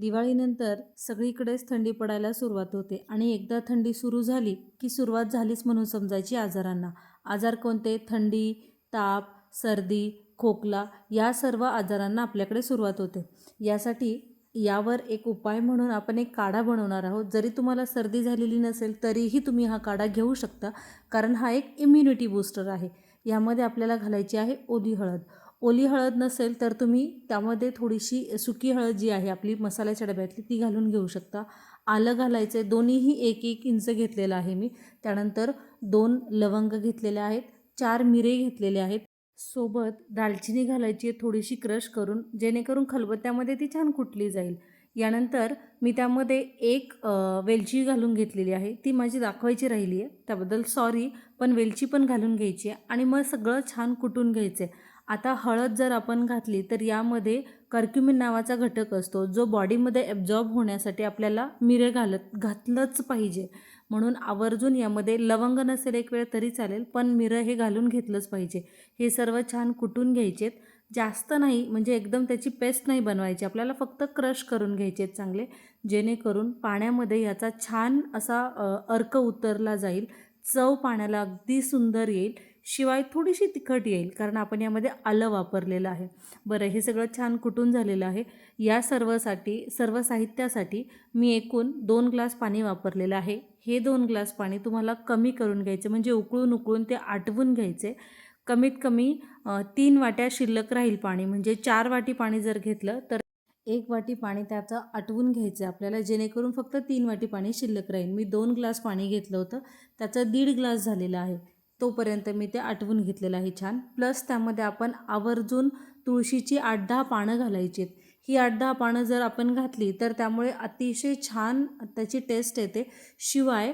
दिवाळीनंतर सगळीकडेच थंडी पडायला सुरुवात होते आणि एकदा थंडी सुरू झाली की सुरुवात झालीच म्हणून समजायची आजारांना. आजार कोणते? थंडी ताप सर्दी खोकला या सर्व आजारांना आपल्याकडे सुरुवात होते. यासाठी यावर एक उपाय म्हणून आपण एक काढा बनवणार आहोत. जरी तुम्हाला सर्दी झालेली नसेल तरीही तुम्ही हा काढा घेऊ शकता कारण हा एक इम्युनिटी बूस्टर आहे. यामध्ये आपल्याला घालायची आहे ओली हळद. ओली हळद नसेल तर तुम्ही त्यामध्ये थोडीशी सुकी हळद जी आहे आपली मसाल्याच्या डब्यातली ती घालून घेऊ शकता. आलं घालायचं आहे दोन्हीही एक एक इंच घेतलेलं आहे मी. त्यानंतर दोन लवंग घेतलेले आहेत चार मिरे घेतलेले आहेत. सोबत दालचिनी घालायची आहे थोडीशी क्रश करून जेणेकरून खलबत्त्यामध्ये ती छान कुटली जाईल. यानंतर मी त्यामध्ये एक वेलची घालून घेतलेली आहे. ती माझी दाखवायची राहिली आहे त्याबद्दल सॉरी पण वेलची पण घालून घ्यायची आहे आणि मग सगळं छान कुटून घ्यायचं आहे आता हळद जर आपण घातली तर यामध्ये कर्क्युमिन नावाचा घटक असतो जो बॉडीमध्ये ॲब्झॉर्ब होण्यासाठी आपल्याला मिरे घालत घातलंच पाहिजे. म्हणून आवर्जून यामध्ये लवंग नसेल एक वेळ तरी चालेल पण मिरं हे घालून घेतलंच पाहिजे. हे सर्व छान कुटून घ्यायचेत. जास्त नाही म्हणजे एकदम त्याची पेस्ट नाही बनवायची. आपल्याला फक्त क्रश करून घ्यायचे आहेत चांगले. जेणेकरून पाण्यामध्ये याचा छान असा अर्क उतरला जाईल. चव पाण्याला अगदी सुंदर येईल. शिवाय थोडीशी तिखट येईल कारण आपण यामध्ये आलं वापरलेलं आहे. बरं हे सगळं छान कुटून झालेलं आहे. या सर्वसाठी सर्व साहित्यासाठी मी एकूण दोन ग्लास पाणी वापरलेलं आहे. हे दोन ग्लास पाणी तुम्हाला कमी करून घ्यायचे म्हणजे उकळून उकळून ते आटवून घ्यायचे. कमीत कमी तीन वाट्या शिल्लक राहील पाणी म्हणजे चार वाटी पाणी जर घेतलं तर एक वाटी पाणी त्याचं आटवून घ्यायचं आहे आपल्याला जेणेकरून फक्त तीन वाटी पाणी शिल्लक राहील. मी दोन ग्लास पाणी घेतलं होतं त्याचं दीड ग्लास झालेलं आहे. तोपर्यंत मी ते आटवून घेतलेलं आहे छान. प्लस त्यामध्ये आपण आवर्जून तुळशीची आठ दहा पानं घालायची आहेत ही आठ दहा पानं जर आपण घातली तर त्यामुळे अतिशय छान त्याची टेस्ट येते. शिवाय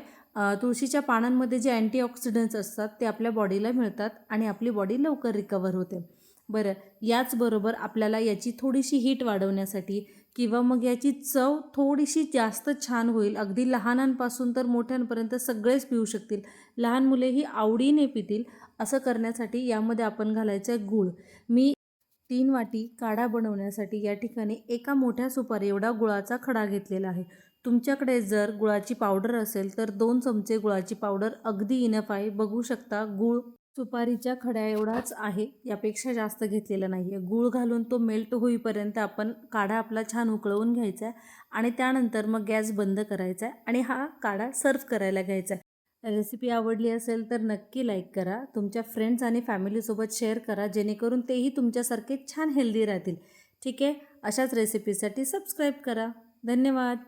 तुळशीच्या पानांमध्ये जे अँटीऑक्सिडंट्स असतात ते आपल्या बॉडीला मिळतात आणि आपली बॉडी लवकर रिकवर होते. बरं याचबरोबर आपल्याला याची थोडीशी हीट वाढवण्यासाठी किंवा मग याची चव थोडीशी जास्त छान होईल. अगदी लहानांपासून तर मोठ्यांपर्यंत सगळेच पिऊ शकतील. लहान मुलेही आवडीने पितील असं करण्यासाठी यामध्ये आपण घालायचं आहे गूळ. मी तीन वाटी काढा बनवण्यासाठी या ठिकाणी एका मोठ्या सुपारी एवढा गुळाचा खडा घेतलेला आहे. तुमच्याकडे जर गुळाची पावडर असेल तर दोन चमचे गुळाची पावडर अगदी इनफ आहे. बघू शकता गूळ सुपारीच्या खड्या एवढाच आहे यापेक्षा जास्त घेतलेला नाही आहे. गूळ घालून तो मेल्ट होईपर्यंत आपण काढा आपला छान उकळवून घ्यायचा आहे आणि त्यानंतर मग गॅस बंद करायचा आहे आणि हा काढा सर्व करायला घ्यायचा. आहे रेसिपी आवडली असेल तर नक्की लाईक करा तुमच्या फ्रेंड्स आणि फॅमिलीसोबत शेअर करा जेणेकरून तेही तुमच्यासारखे छान हेल्दी राहतील. ठीक आहे अशाच रेसिपीसाठी सबस्क्राईब करा. धन्यवाद.